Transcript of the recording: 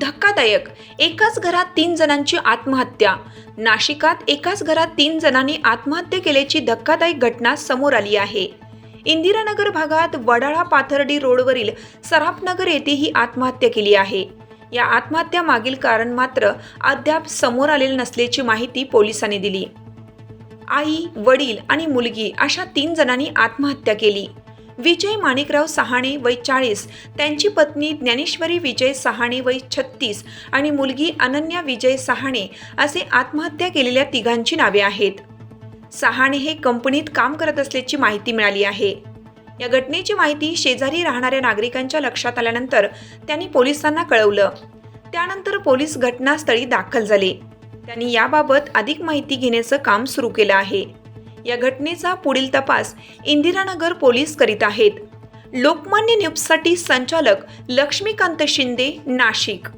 धक्कादायक. एकाच घरात तीन जणांची आत्महत्या. नाशिकात एकाच घरात तीन जणांनी आत्महत्या केल्याची धक्कादायक घटना समोर आली आहे. इंदिरानगर भागात वडाळा पाथर्डी रोडवरील सराफनगर येथे ही आत्महत्या केली आहे. या आत्महत्या मागील कारण मात्र अद्याप समोर आलेले नसल्याची माहिती पोलिसांनी दिली. आई वडील आणि मुलगी अशा तीन जणांनी आत्महत्या केली. विजय माणिकराव सहाणे वय चाळीस त्यांची पत्नी ज्ञानेश्वरी विजय सहाणे वय छत्तीस आणि मुलगी अनन्या विजय सहाणे असे आत्महत्या केलेल्या तिघांची नावे आहेत. सहाणे हे कंपनीत काम करत असल्याची माहिती मिळाली आहे. या घटनेची माहिती शेजारी राहणाऱ्या नागरिकांच्या लक्षात आल्यानंतर त्यांनी पोलिसांना कळवलं. त्यानंतर पोलीस घटनास्थळी दाखल झाले. त्यांनी याबाबत अधिक माहिती घेण्याचं काम सुरू केलं आहे. या घटनेचा पुढील तपास इंदिरानगर पोलीस करीत आहेत. लोकमान्य न्यूजसाठी संचालक लक्ष्मीकांत शिंदे नाशिक.